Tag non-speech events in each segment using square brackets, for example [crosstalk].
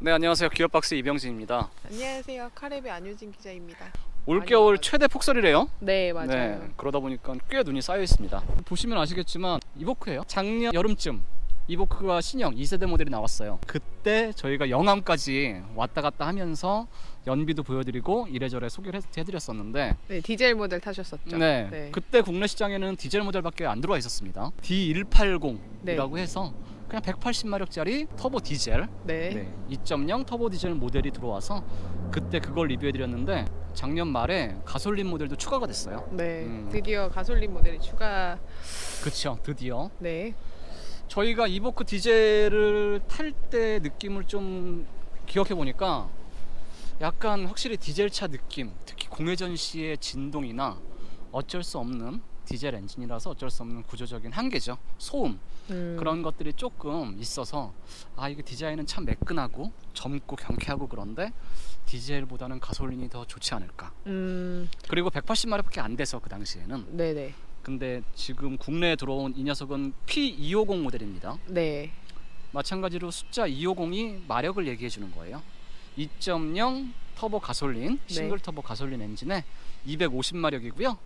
네 안녕하세요 기업박스 이병진입니다. 안녕하세요. 카레비 안효진 기자입니다. 올겨울 많이 최대 폭설이래요. 네, 맞아요. 네 그러다 보니까 꽤 눈이 쌓여 있습니다. 보시면 아시겠지만 이보크예요. 작년 여름쯤 이보크가 신형 2세대 모델이 나왔어요. 그때 저희가 영암까지 왔다 갔다 하면서 연비도 보여드리고 이래저래 소개를 해- 해드렸었는데 네, 디젤 모델 타셨었죠. 네, 네. 그때 국내 시장에는 디젤 모델밖에 안 들어와 있었습니다. D180이라고 네. 해서 그냥 180마력짜리 터보 디젤 네. 네, 2.0 터보 디젤 모델이 들어와서 그때 그걸 리뷰해드렸는데 작년 말에 가솔린 모델도 추가가 됐어요. 네. 음. 드디어 가솔린 모델이 추가. 그쵸, 드디어 네. 저희가 이보크 디젤을 탈 때 느낌을 좀 기억해 보니까 약간 확실히 디젤 차 느낌, 특히 공회전 시의 진동이나 어쩔 수 없는 디젤 엔진이라서 어쩔 수 없는 구조적인 한계죠. 소음 음, 그런 것들이 조금 있어서 아 이게 디자인은 참 매끈하고 젊고 경쾌하고 그런데 디젤보다는 가솔린이 더 좋지 않을까. 음, 그리고 180마력밖에 안 돼서 그 당시에는. 네, 네. 근데 지금 국내에 들어온 이 녀석은 P250 모델입니다. 네. 마찬가지로 숫자 250이 마력을 얘기해 주는 거예요. 2.0 터보 가솔린, 네. 싱글 터보 가솔린 엔진에 250마력이고요.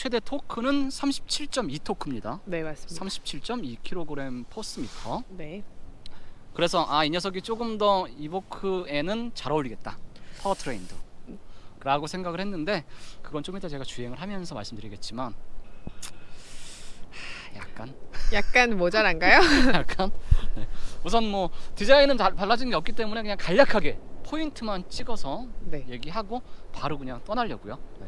최대 토크는 37.2 토크입니다. 네, 맞습니다. 37.2kg 포스미터. 네. 그래서 아 이 녀석이 조금 더 이보크에는 잘 어울리겠다. 파워트레인도. 라고 생각을 했는데 그건 좀 이따 제가 주행을 하면서 말씀드리겠지만 하, 약간 약간 모자란가요? [laughs] 약간 네. 우선 뭐 디자인은 다 달라진 게 없기 때문에 그냥 간략하게 포인트만 찍어서 네. 얘기하고 바로 그냥 떠나려고요. 네.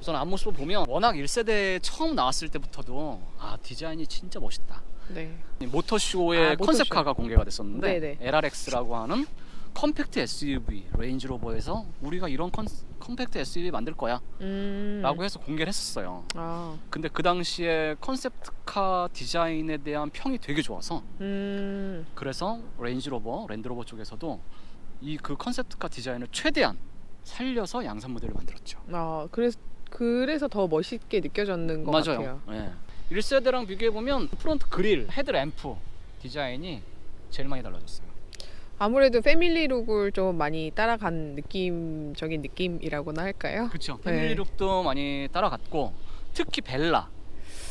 우선 앞모습을 보면 워낙 1세대 처음 나왔을 때부터도 아 디자인이 진짜 멋있다. 네. 이 모터쇼의 아, 모터쇼. 컨셉카가 공개가 됐었는데 네네. LRX라고 하는 컴팩트 SUV 레인지로버에서 우리가 이런 컨, 컴팩트 SUV 만들 거야 음. 라고 해서 공개를 했었어요 아. 근데 그 당시에 컨셉트카 디자인에 대한 평이 되게 좋아서 음. 그래서 레인지로버 랜드로버 쪽에서도 이 그 컨셉트카 디자인을 최대한 살려서 양산 모델을 만들었죠 아, 그래서 그래서 더 멋있게 느껴졌는 것 맞아요 같아요. 예. 1세대랑 비교해 보면 프론트 그릴, 헤드 램프 디자인이 제일 많이 달라졌어요 아무래도 패밀리룩을 좀 많이 따라간 느낌적인 느낌이라고나 할까요? 그렇죠. 네. 패밀리룩도 많이 따라갔고 특히 벨라.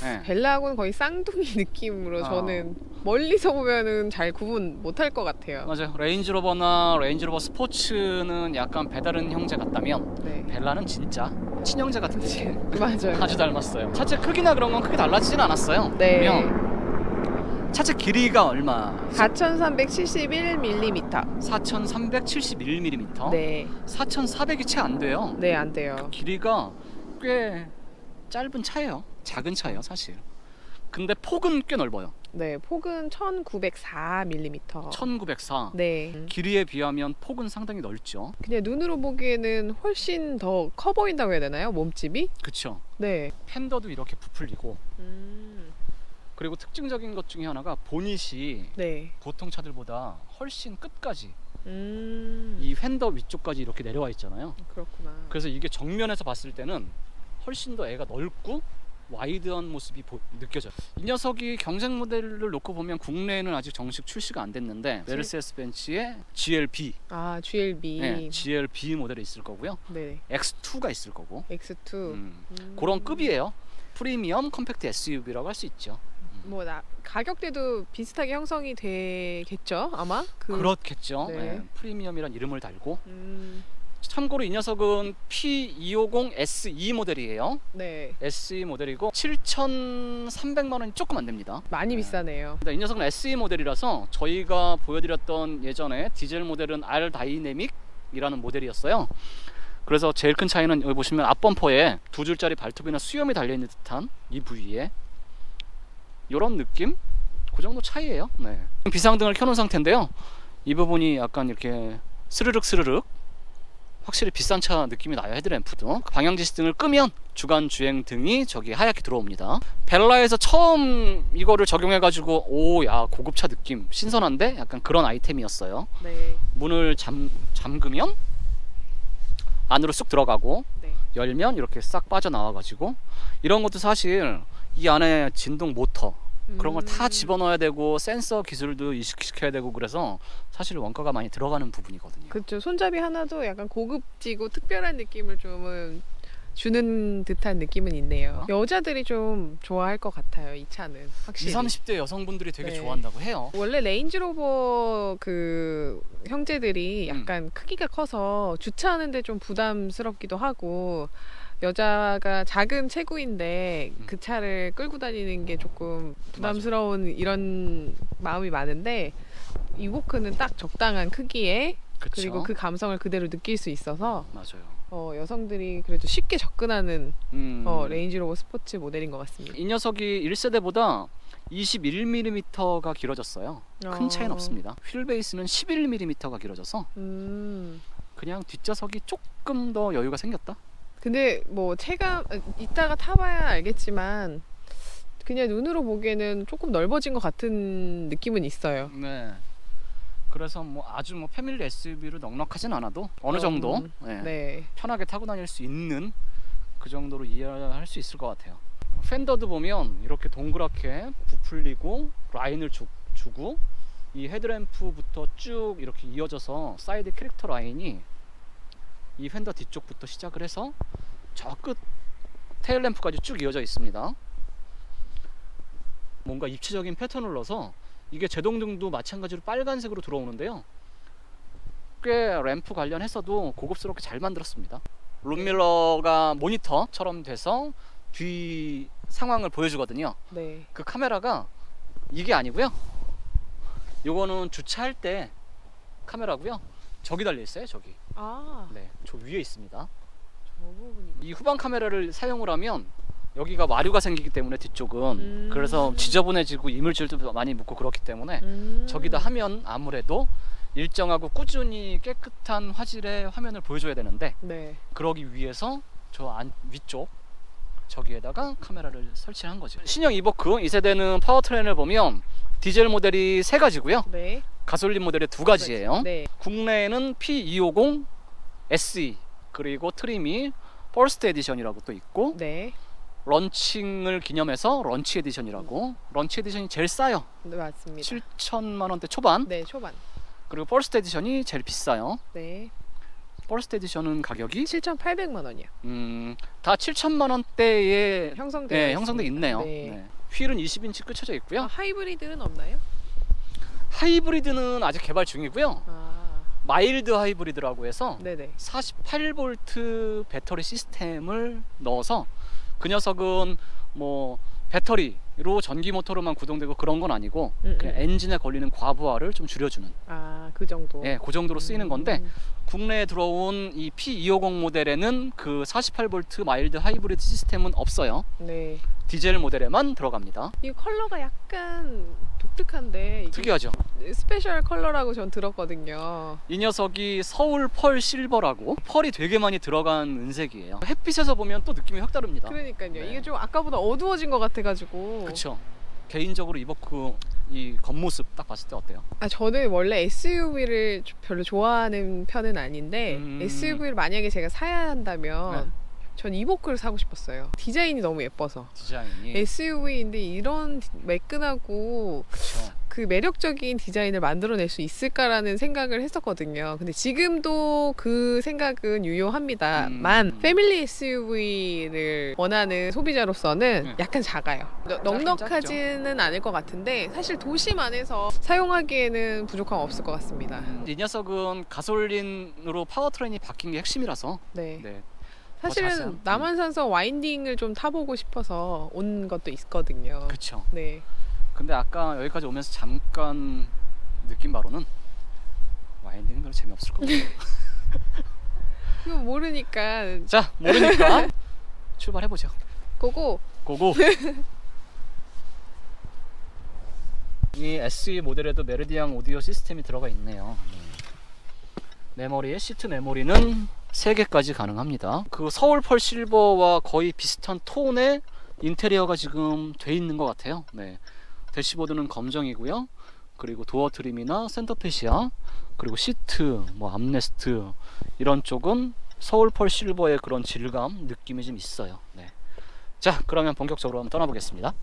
네. 벨라하고는 거의 쌍둥이 [laughs] 느낌으로 아. 저는 멀리서 보면은 잘 구분 못할 것 같아요. 맞아요. 레인지로버나 레인지로버 스포츠는 약간 배다른 형제 같다면 네. 벨라는 진짜 친형제 같은 [laughs] 느낌. 맞아요. 아주 닮았어요. 차체 크기나 그런 건 크게 달라지진 않았어요. 네. 그냥 차체 길이가 얼마? 4,371mm. 4,371mm. 네. 4,400이 채 안 돼요. 네, 안 돼요. 길이가 꽤 짧은 차예요. 작은 차예요, 사실. 근데 폭은 꽤 넓어요. 네, 폭은 1,904mm. 1904. 네. 길이에 비하면 폭은 상당히 넓죠. 그냥 눈으로 보기에는 훨씬 더 커 보인다고 해야 되나요? 몸집이? 그쵸. 네. 팬더도 이렇게 부풀리고 음. 그리고 특징적인 것 중에 하나가 보닛이 네. 보통 차들보다 훨씬 끝까지 음. 이 팬더 위쪽까지 이렇게 내려와 있잖아요. 그렇구나. 그래서 이게 정면에서 봤을 때는 훨씬 더 애가 넓고 와이드한 모습이 보- 느껴져요. 이 녀석이 경쟁 모델을 놓고 보면 국내에는 아직 정식 출시가 안 됐는데 메르세데스 벤츠의 GLB, 아, GLB. 네, GLB 모델이 있을 거고요. 네. X2가 있을 거고 X2. 음, 음. 그런 급이에요. 프리미엄 컴팩트 SUV라고 할 수 있죠. 뭐 나, 가격대도 비슷하게 형성이 되겠죠 아마 그 그렇겠죠. 네. 네, 프리미엄이란 이름을 달고 음, 참고로 이 녀석은 P250 SE 모델이에요. 네 SE 모델이고 7,300만 원이 조금 안 됩니다. 많이 네. 비싸네요 근데 이 녀석은 SE 모델이라서 저희가 보여드렸던 예전에 디젤 모델은 R 다이내믹이라는 모델이었어요. 그래서 제일 큰 차이는 여기 보시면 앞범퍼에 두 줄짜리 발톱이나 수염이 달려 있는 듯한 이 부위에 이런 느낌? 그 정도 차이예요. 네. 비상등을 켜놓은 상태인데요. 이 부분이 약간 이렇게 스르륵 스르륵 확실히 비싼 차 느낌이 나요 헤드램프도. 방향 지시 등을 끄면 주간 주행 등이 저기 하얗게 들어옵니다. 벨라에서 처음 이거를 적용해 가지고 오 야 고급차 느낌. 신선한데 약간 그런 아이템이었어요. 네, 문을 잠, 잠그면 안으로 쑥 들어가고 네. 열면 이렇게 싹 빠져나와 가지고. 이런 것도 사실 이 안에 진동 모터 그런 걸다 음. 집어넣어야 되고 센서 기술도 이식시켜야 되고 그래서 사실 원가가 많이 들어가는 부분이거든요. 그렇죠. 손잡이 하나도 약간 고급지고 특별한 느낌을 좀은 주는 듯한 느낌은 있네요. 여자들이 좀 좋아할 것 같아요. 이 차는 확실히. 20, 30대 여성분들이 되게 네. 좋아한다고 해요. 원래 레인지로버 그 형제들이 음. 약간 크기가 커서 주차하는데 좀 부담스럽기도 하고 여자가 작은 체구인데 음. 그 차를 끌고 다니는 게 조금 부담스러운 이런 마음이 많은데 이보크는 딱 적당한 크기에 그쵸? 그리고 그 감성을 그대로 느낄 수 있어서 맞아요. 어, 여성들이 그래도 쉽게 접근하는 음. 어, 레인지로버 스포츠 모델인 것 같습니다. 이 녀석이 1세대보다 21mm가 길어졌어요. 큰 차이는 어. 없습니다. 휠 베이스는 11mm가 길어져서 음. 그냥 뒷좌석이 조금 더 여유가 생겼다. 근데 뭐 체감 어, 이따가 타봐야 알겠지만 그냥 눈으로 보기에는 조금 넓어진 것 같은 느낌은 있어요. 네. 그래서 뭐 아주 뭐 패밀리 SUV로 넉넉하진 않아도 어느 정도 음, 네. 네. 편하게 타고 다닐 수 있는 그 정도로 이해할 수 있을 것 같아요. 팬더도 보면 이렇게 동그랗게 부풀리고 라인을 주, 주고 이 헤드램프부터 쭉 이렇게 이어져서 사이드 캐릭터 라인이 이 팬더 뒤쪽부터 시작을 해서 저 끝 테일 램프까지 쭉 이어져 있습니다. 뭔가 입체적인 패턴을 넣어서 이게 제동등도 마찬가지로 빨간색으로 들어오는데요. 꽤 램프 관련해서도 고급스럽게 잘 만들었습니다. 룸밀러가 모니터처럼 돼서 뒤 상황을 보여주거든요. 네. 그 카메라가 이게 아니고요. 요거는 주차할 때 카메라고요. 저기 달려 있어요. 저기. 아, 네, 저 위에 있습니다. 저 부분이. 이 후방 카메라를 사용을 하면 여기가 마류가 생기기 때문에 뒤쪽은 음. 그래서 지저분해지고 이물질도 많이 묻고 그렇기 때문에 음. 저기다 하면 아무래도 일정하고 꾸준히 깨끗한 화질의 화면을 보여줘야 되는데 네. 그러기 위해서 저 안, 위쪽 저기에다가 카메라를 설치한 거죠. 신형 이버크 2세대는 파워트레인을 보면 디젤 모델이 세 가지고요. 네. 가솔린 모델이 두 가지예요. 네. 국내에는 P250 SE 그리고 트림이 퍼스트 에디션이라고 또 있고 네. 런칭을 기념해서 런치 에디션이라고 런치 에디션이 제일 싸요. 네, 맞습니다. 7천만 원대 초반. 네, 초반. 그리고 퍼스트 에디션이 제일 비싸요. 네. 퍼스트 에디션은 가격이 7,800만 원이요. 음, 다 7천만 원대에 형성되어 네, 있습니다. 형성돼 있네요. 네. 네. 휠은 20인치 끄쳐져 있고요. 아, 하이브리드는 없나요? 하이브리드는 아직 개발 중이고요. 아. 마일드 하이브리드라고 해서 네, 네. 48V 배터리 시스템을 넣어서 그 녀석은 뭐 배터리로 전기 모터로만 구동되고 그런 건 아니고 음, 그냥 음. 엔진에 걸리는 과부하를 좀 줄여주는 아, 그 정도. 예, 그 정도로 쓰이는 건데 음. 국내에 들어온 이 P250 모델에는 그 48V 마일드 하이브리드 시스템은 없어요. 네. 디젤 모델에만 들어갑니다. 이 컬러가 약간 독특한데 이게 특이하죠. 스페셜 컬러라고 전 들었거든요. 이 녀석이 서울 펄 실버라고 펄이 되게 많이 들어간 은색이에요. 햇빛에서 보면 또 느낌이 확 다릅니다. 그러니까요. 네. 이게 좀 아까보다 어두워진 것 같아가지고. 그쵸. 개인적으로 이버크 이 겉모습 딱 봤을 때 어때요? 아 저는 원래 SUV를 별로 좋아하는 편은 아닌데 음. SUV를 만약에 제가 사야 한다면 네. 전 이보크를 사고 싶었어요. 디자인이 너무 예뻐서. 디자인이 SUV인데 이런 디- 매끈하고 그쵸. 그 매력적인 디자인을 만들어낼 수 있을까라는 생각을 했었거든요. 근데 지금도 그 생각은 유효합니다만 음. 패밀리 SUV를 원하는 소비자로서는 네. 약간 작아요. 너- 넉넉하지는 않을 것 같은데 사실 도심 안에서 사용하기에는 부족함 없을 것 같습니다. 이 녀석은 가솔린으로 파워트레인이 바뀐 게 핵심이라서 네. 네. 사실은 자세한- 남한산성 와인딩을 좀 타보고 싶어서 온 것도 있거든요. 그쵸. 네. 근데 아까 여기까지 오면서 잠깐 느낀 바로는 와인딩은 별로 재미없을 것 같아요. [laughs] 그거 모르니까 자, 모르니까 [laughs] 출발해 보죠. 그거 고고. [laughs] 이 SE 모델에도 메르디앙 오디오 시스템이 들어가 있네요. 메모리에 시트 메모리는 3개까지 가능합니다. 그 서울 펄 실버와 거의 비슷한 톤의 인테리어가 지금 돼 있는 것 같아요. 네. 대시보드는 검정이고요. 그리고 도어 트림이나 센터페시아 그리고 시트, 뭐 암레스트 이런 쪽은 서울 펄 실버의 그런 질감 느낌이 좀 있어요. 네. 자, 그러면 본격적으로 한번 떠나보겠습니다.